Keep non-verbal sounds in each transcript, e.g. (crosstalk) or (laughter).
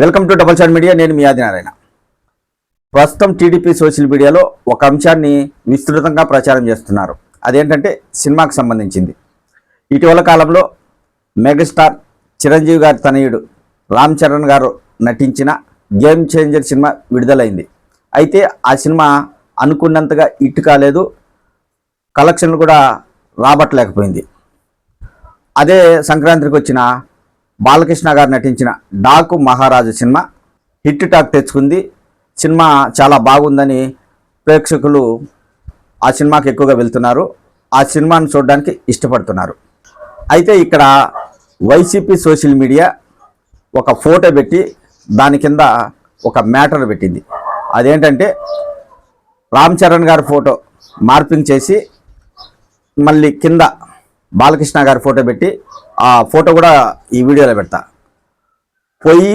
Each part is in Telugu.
Welcome to double shot media నేను మీ ఆదినారాయణ ప్రస్తుతం టీడీపీ సోషల్ మీడియాలో ఒక అంశాన్ని విస్తృతంగా ప్రచారం చేస్తున్నారు. అదేంటంటే సినిమాకు సంబంధించింది. ఇటీవల కాలంలో మెగాస్టార్ చిరంజీవి గారి తనయుడు రామ్ చరణ్ గారు నటించిన గేమ్ చేంజర్ సినిమా విడుదలైంది. అయితే ఆ సినిమా అనుకున్నంతగా ఇట్టు కాలేదు. కలెక్షన్లు కూడా రాబట్టలేకపోయింది. అదే సంక్రాంతికి వచ్చిన బాలకృష్ణ గారు నటించిన డాకు మహారాజు సినిమా హిట్ టాక్ తెచ్చుకుంది. సినిమా చాలా బాగుందని ప్రేక్షకులు ఆ సినిమాకి ఎక్కువగా వెళ్తున్నారు. ఆ సినిమాను చూడడానికి ఇష్టపడుతున్నారు. అయితే ఇక్కడ వైసీపీ సోషల్ మీడియా ఒక ఫోటో పెట్టి దాని కింద ఒక మ్యాటర్ పెట్టింది. అదేంటంటే రామ్ చరణ్ గారి ఫోటో మార్పింగ్ చేసి మళ్ళీ కింద బాలకృష్ణ గారి ఫోటో పెట్టి ఆ ఫోటో కూడా ఈ వీడియోలో పెడతా. పోయి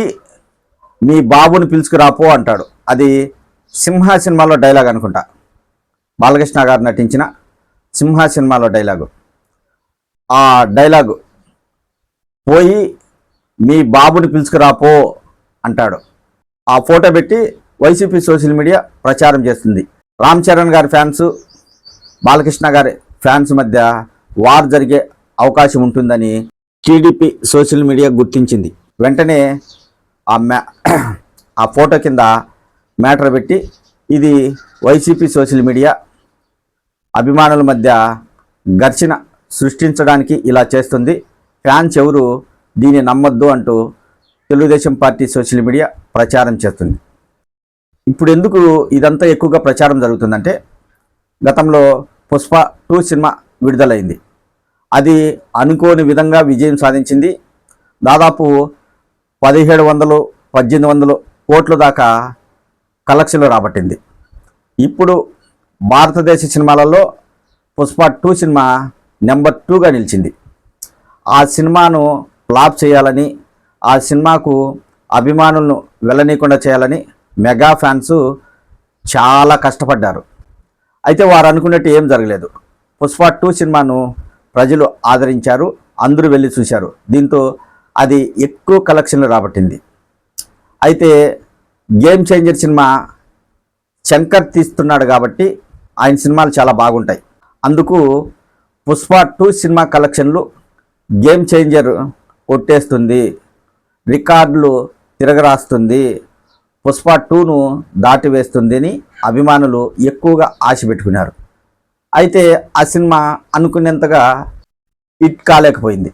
మీ బాబుని పిలుచుకురాపో అంటాడు. అది సింహ సినిమాలో డైలాగ్ అనుకుంటా. బాలకృష్ణ గారు నటించిన సింహ సినిమాలో డైలాగు. ఆ డైలాగు పోయి మీ బాబుని పిలుచుకురాపో అంటాడు. ఆ ఫోటో పెట్టి వైసీపీ సోషల్ మీడియా ప్రచారం చేస్తుంది. రామ్ చరణ్ గారి ఫ్యాన్స్ బాలకృష్ణ గారి ఫ్యాన్స్ మధ్య వార్ జరిగే అవకాశం ఉంటుందని టీడీపీ సోషల్ మీడియా గుర్తించింది. వెంటనే ఆ మ్యా (clears throat) ఆ ఫోటో కింద మ్యాటర్ పెట్టి ఇది వైసీపీ సోషల్ మీడియా అభిమానుల మధ్య ఘర్షణ సృష్టించడానికి ఇలా చేస్తుంది. ఫ్యాన్స్ ఎవరు దీన్ని నమ్మొద్దు అంటూ తెలుగుదేశం పార్టీ సోషల్ మీడియా ప్రచారం చేస్తుంది. ఇప్పుడు ఎందుకు ఇదంతా ఎక్కువగా ప్రచారం జరుగుతుందంటే గతంలో పుష్ప టూ సినిమా విడుదలైంది. అది అనుకోని విధంగా విజయం సాధించింది. దాదాపు పదిహేడు వందలు పద్దెనిమిది వందలు కోట్ల దాకా కలెక్షన్లు రాబట్టింది. ఇప్పుడు భారతదేశ సినిమాలలో పుష్ప టూ సినిమా నెంబర్ టూగా నిలిచింది. ఆ సినిమాను ఫ్లాప్ చేయాలని ఆ సినిమాకు అభిమానులను వెళ్ళనీయకుండా చేయాలని మెగా ఫ్యాన్స్ చాలా కష్టపడ్డారు. అయితే వారు అనుకున్నట్టు ఏం జరగలేదు. పుష్ప టూ సినిమాను ప్రజలు ఆదరించారు అందరూ వెళ్ళి చూశారు. దీంతో అది ఎక్కువ కలెక్షన్లు రాబట్టింది. అయితే గేమ్ చేంజర్ సినిమా శంకర్ తీస్తున్నాడు కాబట్టి ఆయన సినిమాలు చాలా బాగుంటాయి. అందుకు పుష్ప టూ సినిమా కలెక్షన్లు గేమ్ చేంజర్ కొట్టేస్తుంది రికార్డులు తిరగరాస్తుంది పుష్ప టూను దాటివేస్తుంది అని అభిమానులు ఎక్కువగా ఆశ పెట్టుకున్నారు. అయితే ఆ సినిమా అనుకునేంతగా హిట్ కాలేకపోయింది.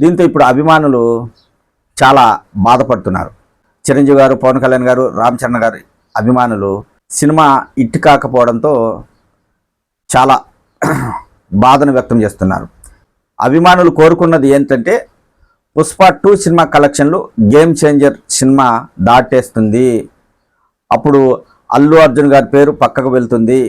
దీంతో ఇప్పుడు అభిమానులు చాలా బాధపడుతున్నారు. చిరంజీవి గారు పవన్ కళ్యాణ్ గారు రామ్ చరణ్ గారి అభిమానులు సినిమా హిట్ కాకపోవడంతో చాలా బాధను వ్యక్తం చేస్తున్నారు. అభిమానులు కోరుకున్నది ఏంటంటే పుష్ప టూ సినిమా కలెక్షన్లు గేమ్ చేంజర్ సినిమా దాటేస్తుంది. అప్పుడు అల్లు అర్జున్ గారి పేరు పక్కకు వెళ్తుంది.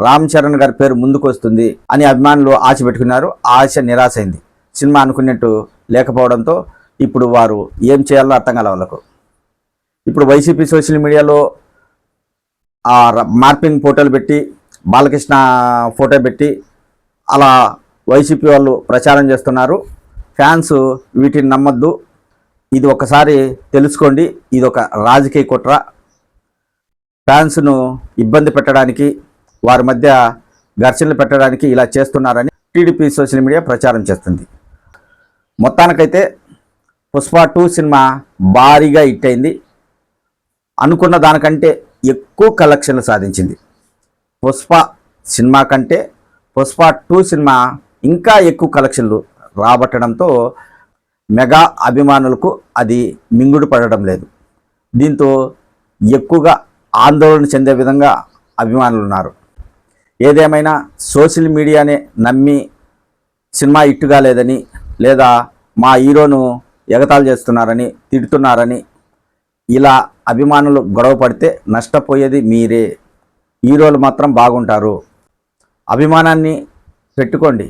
రామ్ చరణ్ గారి పేరు ముందుకు వస్తుంది అని అభిమానులు ఆశ పెట్టుకున్నారు. ఆశ నిరాశ అయింది సినిమా అనుకున్నట్టు లేకపోవడంతో ఇప్పుడు వారు ఏం చేయాలో అర్థం కాల వాళ్ళకు. ఇప్పుడు వైసీపీ సోషల్ మీడియాలో ఆ ర- మార్పింగ్ ఫోటోలు పెట్టి బాలకృష్ణ ఫోటో పెట్టి అలా వైసీపీ వాళ్ళు ప్రచారం చేస్తున్నారు. ఫ్యాన్స్ వీటిని నమ్మద్దు. ఇది ఒకసారి తెలుసుకోండి. ఇది ఒక రాజకీయ కుట్ర. ఫ్యాన్స్ను ఇబ్బంది పెట్టడానికి వారి మధ్య ఘర్షణలు పెట్టడానికి ఇలా చేస్తున్నారని టీడీపీ సోషల్ మీడియా ప్రచారం చేస్తుంది. మొత్తానికైతే పుష్ప టూ సినిమా భారీగా హిట్ అయింది. అనుకున్న దానికంటే ఎక్కువ కలెక్షన్లు సాధించింది. పుష్ప సినిమా కంటే పుష్ప టూ సినిమా ఇంకా ఎక్కువ కలెక్షన్లు రాబట్టడంతో మెగా అభిమానులకు అది మింగుడు పడడం లేదు. దీంతో ఎక్కువగా ఆందోళన చెందే విధంగా అభిమానులు ఉన్నారు ఏదేమైనా సోషల్ మీడియానే నమ్మి సినిమా ఇట్టుగా లేదని లేదా మా హీరోను ఎగతాళి చేస్తున్నారని తిడుతున్నారని ఇలా అభిమానులు గొడవ పడితే నష్టపోయేది మీరే. హీరోలు మాత్రం బాగుంటారు. అభిమానాన్ని పెట్టుకోండి.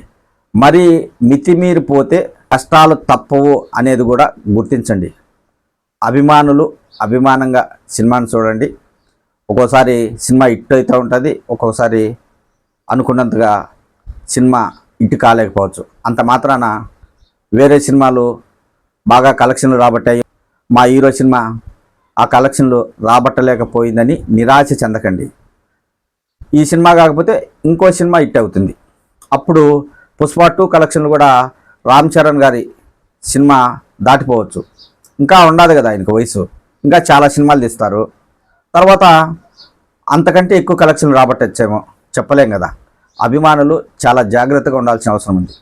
మరి మితిమీరిపోతే కష్టాలు తప్పవు అనేది కూడా గుర్తించండి. అభిమానులు అభిమానంగా సినిమాను చూడండి. ఒక్కోసారి సినిమా హిట్ అవుతూ ఉంటుంది ఒక్కొక్కసారి అనుకున్నంతగా సినిమా హిట్ కాలేకపోవచ్చు. అంత మాత్రాన వేరే సినిమాలు బాగా కలెక్షన్లు రాబట్టాయి. మా హీరో సినిమా ఆ కలెక్షన్లు రాబట్టలేకపోయిందని నిరాశ చెందకండి. ఈ సినిమా కాకపోతే ఇంకో సినిమా హిట్ అవుతుంది. అప్పుడు పుష్ప టూ కలెక్షన్లు కూడా రామ్ చరణ్ గారి సినిమా దాటిపోవచ్చు. ఇంకా ఉండదు కదా ఆయనకు వయసు. ఇంకా చాలా సినిమాలు తీస్తారు. తర్వాత అంతకంటే ఎక్కువ కలెక్షన్లు రాబట్టొచ్చేమో చెప్పలేం కదా. అభిమానులు చాలా జాగ్రత్తగా ఉండాల్సిన అవసరం ఉంది.